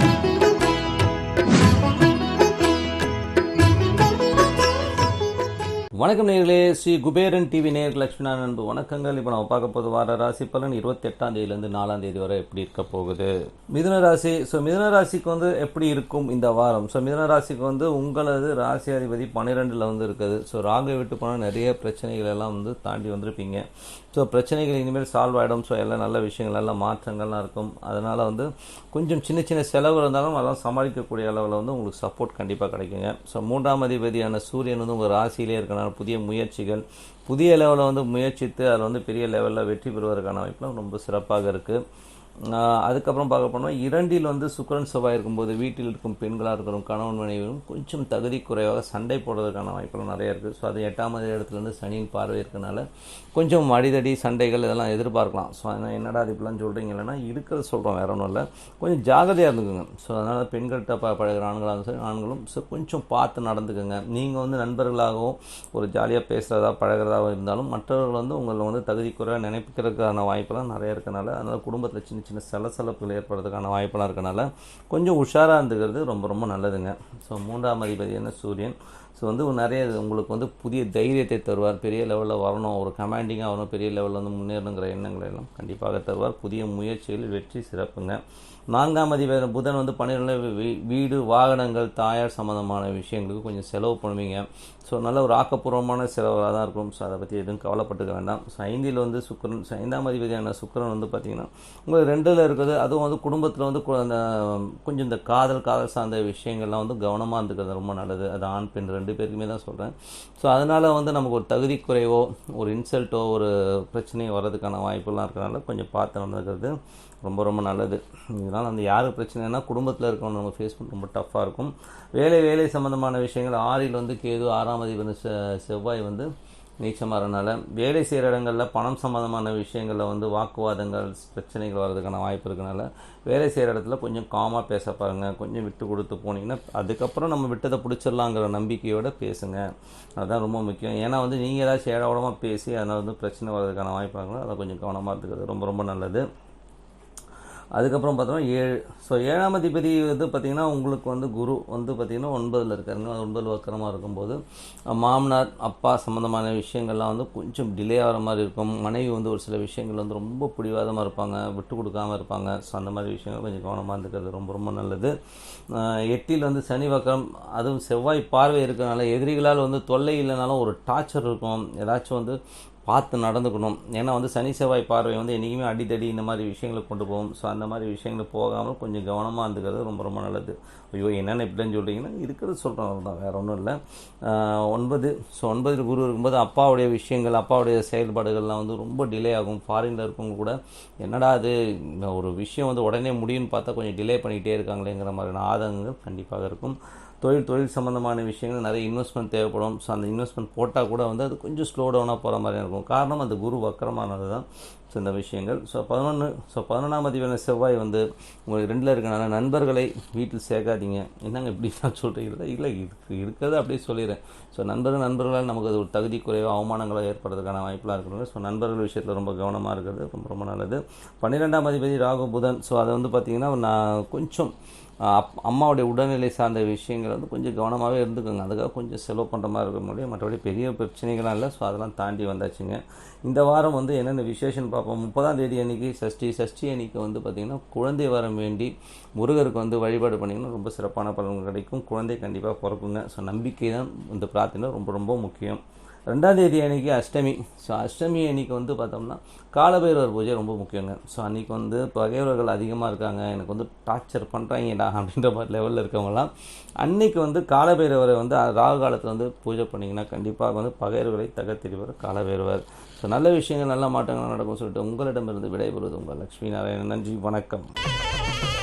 Thank you. வணக்கம் நேர்களே Sri Kuberan TV நேயர் லட்சுமணா நண்பு வணக்கங்கள். இப்போ நம்ம பார்க்க போது வார ராசி பலன். இருபத்தி எட்டாம் தேதியிலேருந்து நாலாம் தேதி வரை எப்படி இருக்க போகுது? மிதுன ராசி ஸோ மிதுன ராசிக்கு வந்து எப்படி இருக்கும் இந்த வாரம்? ஸோ மிதுன ராசிக்கு வந்து உங்களது ராசி அதிபதி பன்னிரெண்டில் வந்து இருக்குது. ஸோ ராகை விட்டு போனால் நிறைய பிரச்சனைகள் எல்லாம் வந்து தாண்டி வந்திருப்பீங்க. ஸோ பிரச்சனைகள் இனிமேல் சால்வ் ஆகிடும் ஸோ எல்லாம் நல்ல விஷயங்கள் எல்லாம் மாற்றங்கள்லாம் இருக்கும். அதனால் வந்து கொஞ்சம் சின்ன சின்ன செலவு இருந்தாலும் அதெல்லாம் சமாளிக்கக்கூடிய அளவில் வந்து உங்களுக்கு சப்போர்ட் கண்டிப்பாக கிடைக்குங்க. ஸோ மூன்றாம் அதிபதியான சூரியன் வந்து உங்கள் ராசியிலே இருக்கனால புதிய முயற்சிகள் புதிய லெவலில் வந்து முயற்சித்து அதில் வந்து பெரிய லெவலில் வெற்றி பெறுவதற்கான வாய்ப்புலாம் ரொம்ப சிறப்பாக இருக்குது அதுக்கப்புறம் பார்க்க போனால் இரண்டில் வந்து சுக்கரன் செவ்வாய் இருக்கும்போது வீட்டில் இருக்கும் பெண்களாக இருக்கிற கணவன் மனைவியும் கொஞ்சம் தகுதி குறைவாக சண்டை போடுறதுக்கான வாய்ப்புகள் நிறையா இருக்குது ஸோ அது எட்டாம் இடத்துலேருந்து சனியின் பார்வை இருக்கனால கொஞ்சம் அடிதடி சண்டைகள் இதெல்லாம் எதிர்பார்க்கலாம். ஸோ அதனால் என்னடா அது இப்படிலாம் சொல்கிறீங்க இல்லைன்னா இருக்கிறத சொல்கிறோம் வேற ஒன்றும் இல்லை. கொஞ்சம் ஜாகிரதையாக இருந்துக்குங்க. ஸோ அதனால் பெண்கள்கிட்ட ப பழகிற ஆண்களாக சரி ஆண்களும் ஸோ கொஞ்சம் பார்த்து நடந்துக்குங்க. நீங்கள் வந்து நண்பர்களாகவும் ஒரு ஜாலியாக பேசுகிறதா பழகிறதாகவும் இருந்தாலும் மற்றவர்கள் வந்து உங்களை வந்து தகுதி குறைவாக நினைப்பிக்கிறதுக்கான வாய்ப்பெல்லாம் நிறையா இருக்கனால அதனால் குடும்பத்தில் சின்ன சின்ன சலசலப்புகள் ஏற்படுறதுக்கான வாய்ப்பெல்லாம் இருக்கனால கொஞ்சம் உஷாராக இருந்துக்கிறது ரொம்ப ரொம்ப நல்லதுங்க. ஸோ மூன்றாம் அதிபதியான சூரியன். ஸோ வந்து நிறைய உங்களுக்கு வந்து புதிய தைரியத்தை தருவார். பெரிய லெவலில் வரணும். ஒரு கமாண்டிங்காக வரணும். பெரிய லெவலில் வந்து முன்னேறணுங்கிற எண்ணங்களை எல்லாம் கண்டிப்பாக தருவார். புதிய முயற்சியில் வெற்றி சிறப்புங்க. நான்காம் அதிபர் புதன் வந்து பன்னிரெண்டு வீடு வாகனங்கள் தாயார் சம்மந்தமான விஷயங்களுக்கு கொஞ்சம் செலவு பண்ணுவீங்க. ஸோ நல்ல ஒரு ஆக்கப்பூர்வமான செலவாக தான் இருக்கும். ஸோ அதை பற்றி எதுவும் கவலைப்பட்டுக்க வேண்டாம். ஸோ ஐந்தில் வந்து சுக்கரன் ஐந்தாம் அதிபதியான சுக்கரன் வந்து பார்த்திங்கன்னா உங்களுக்கு ரெண்டில் இருக்குது அதுவும் வந்து குடும்பத்தில் வந்து கு- அந்த கொஞ்சம் இந்த காதல் காதல் சார்ந்த விஷயங்கள்லாம் வந்து கவனமாக இருந்துக்கிறது ரொம்ப நல்லது. அது ஆண் பெண் ரெண்டு பேருக்குமே தான் சொல்கிறேன் ஸோ அதனால் வந்து நமக்கு ஒரு தகுதி குறைவோ ஒரு இன்சல்ட்டோ ஒரு பிரச்சனையோ வர்றதுக்கான வாய்ப்புலாம் இருக்கிறனால கொஞ்சம் பார்த்து நடந்துக்கிறது ரொம்ப ரொம்ப நல்லது. இதனால் அந்த யாருக்கு பிரச்சனைனா குடும்பத்தில் இருக்கவங்க நம்ம ஃபேஸ் பண்ண ரொம்ப டஃப்பாக இருக்கும். வேலை வேலை சம்மந்தமான விஷயங்கள் ஆறில் வந்து கேது ஆறாம் அதிபர் வந்து செ- செவ்வாய் வந்து நீச்சமாகறனால வேலை செய்கிற இடங்களில் பணம் சம்மந்தமான விஷயங்களில் வந்து வாக்குவாதங்கள் பிரச்சனைகள் வர்றதுக்கான வாய்ப்பு இருக்கனால வேலை செய்கிற இடத்துல கொஞ்சம் காமாக பேச பாருங்கள் கொஞ்சம் விட்டு கொடுத்து போனீங்கன்னா அதுக்கப்புறம் நம்ம விட்டதை பிடிச்சிடலாங்கிற நம்பிக்கையோடு பேசுங்க. அதுதான் ரொம்ப முக்கியம். ஏன்னா வந்து நீங்கள் ஏதாச்சும் ஏடாவிடமாக பேசி அதனால் வந்து பிரச்சனை வர்றதுக்கான வாய்ப்பு இருக்குன்னா அதை கொஞ்சம் கவனமாக இருக்கிறது ரொம்ப ரொம்ப நல்லது. அதுக்கப்புறம் பார்த்தோம்னா ஏழு. ஸோ ஏழாம் அதிபதி வந்து பார்த்திங்கன்னா உங்களுக்கு வந்து குரு வந்து பார்த்திங்கன்னா ஒன்பதில் இருக்காருங்க. ஒன்பதில் வக்கரமாக இருக்கும்போது மாமனார் அப்பா சம்மந்தமான விஷயங்கள்லாம் வந்து கொஞ்சம் டிலே ஆகிற மாதிரி இருக்கும். மனைவி வந்து ஒரு சில விஷயங்கள் வந்து ரொம்ப பிடிவாதமாக இருப்பாங்க விட்டு கொடுக்காம இருப்பாங்க. ஸோ அந்த மாதிரி விஷயங்கள் கொஞ்சம் கவனமாக இருந்துக்கிறது ரொம்ப ரொம்ப நல்லது. எட்டியில் வந்து சனி வக்கரம் அதுவும் செவ்வாய் பார்வை இருக்கிறனால எதிரிகளால் வந்து தொல்லை இல்லைனாலும் ஒரு டார்ச்சர் இருக்கும். ஏதாச்சும் வந்து பார்த்து நடந்துக்கணும். ஏன்னா வந்து சனி செவ்வாய் பார்வை வந்து என்றைக்குமே அடித்தடி இந்த மாதிரி விஷயங்களை கொண்டு போகும். ஸோ அந்த மாதிரி விஷயங்களுக்கு போகாமல் கொஞ்சம் கவனமாக இருந்துக்கிறது ரொம்ப ரொம்ப நல்லது. ஐயோ என்னென்ன இப்படின்னு சொல்கிறீங்கன்னா இருக்கிறது சொல்கிறவங்க தான் வேறு ஒன்றும் இல்லை. ஒன்பது. ஸோ ஒன்பதில் குரு இருக்கும்போது அப்பாவுடைய விஷயங்கள் அப்பாவுடைய செயல்பாடுகள்லாம் வந்து ரொம்ப டிலே ஆகும். ஃபாரினில் இருக்கவங்க கூட என்னடா அது ஒரு விஷயம் வந்து உடனே முடியும்னு பார்த்தா கொஞ்சம் டிலே பண்ணிகிட்டே இருக்காங்களேங்கிற மாதிரியான ஆதங்கங்கள் கண்டிப்பாக இருக்கும். தொழில் தொழில் சம்மந்தமான விஷயங்கள் நிறைய இன்வெஸ்ட்மெண்ட் தேவைப்படும். ஸோ அந்த இன்வெஸ்ட்மெண்ட் போட்டால் கூட வந்து அது கொஞ்சம் ஸ்லோ டவுனாக போகிற மாதிரி இருக்கும். காரணம் அந்த குரு வக்கரமானது தான் ஸோ இந்த விஷயங்கள். ஸோ பதினொன்று ஸோ பதினொன்றாம் அதிபதியான செவ்வாய் வந்து உங்களுக்கு ரெண்டில் இருக்கனால நண்பர்களை வீட்டில் சேர்க்காதீங்க. என்னங்க இப்படி நான் சொல்கிறீங்களா இல்லை இருக்கு இருக்கிறது அப்படியே சொல்லிடுறேன். ஸோ நண்பர்கள் நண்பர்களால் நமக்கு அது ஒரு தகுதி குறைவாக அவமானங்களை ஏற்படுறதுக்கான வாய்ப்பெலாம் இருக்கிறது ஸோ நண்பர்கள் விஷயத்தில் ரொம்ப கவனமாக இருக்கிறது. ரொம்ப ரொம்ப நல்லது. பன்னிரெண்டாம் அதிபதி ராகு புதன். ஸோ அதை வந்து பார்த்திங்கன்னா நான் கொஞ்சம் அம்மாவுடைய உடல்நிலை சார்ந்த விஷயங்கள் வந்து கொஞ்சம் கவனமாகவே இருந்துக்கோங்க. அதுக்காக கொஞ்சம் செலவு பண்ணுற மாதிரி இருக்க முடியும். மற்றபடி பெரிய பிரச்சனைகள்லாம் இல்லை. ஸோ அதெல்லாம் தாண்டி வந்தாச்சுங்க. இந்த வாரம் வந்து என்னென்ன விசேஷம்னு பார்ப்போம். முப்பதாம் தேதி அன்னைக்கு சஷ்டி. சஷ்டி அன்னைக்கு வந்து பார்த்திங்கன்னா குழந்தை வரம் வேண்டி முருகருக்கு வந்து வழிபாடு பண்ணிங்கன்னா ரொம்ப சிறப்பான பலன்கள் கிடைக்கும். குழந்தை கண்டிப்பாக பிறக்குங்க. ஸோ நம்பிக்கை தான் இந்த பிரார்த்தனை ரொம்ப ரொம்ப முக்கியம். ரெண்டாம் தேதி அன்னைக்கு அஷ்டமி. ஸோ அஷ்டமி அன்னைக்கு வந்து பார்த்தோம்னா காலபைரவர் பூஜை ரொம்ப முக்கியங்க. ஸோ அன்றைக்கி வந்து பகைவர்கள் அதிகமாக இருக்காங்க. எனக்கு வந்து டார்ச்சர் பண்ணுறாங்கடா அப்படின்ற மாதிரி லெவலில் இருக்கவங்களாம் அன்னைக்கு வந்து காலபைரவரை வந்து ராகு காலத்தில் வந்து பூஜை பண்ணிங்கன்னா கண்டிப்பாக வந்து பகைவர்களை தகர்த்தெறிவர் காலபைரவர். ஸோ நல்ல விஷயங்கள் நல்ல மாற்றங்கள் நடக்கும் சொல்லிட்டு உங்களிடமிருந்து விடைபெறுவது உங்கள் லக்ஷ்மி நாராயணன். நன்றி வணக்கம்.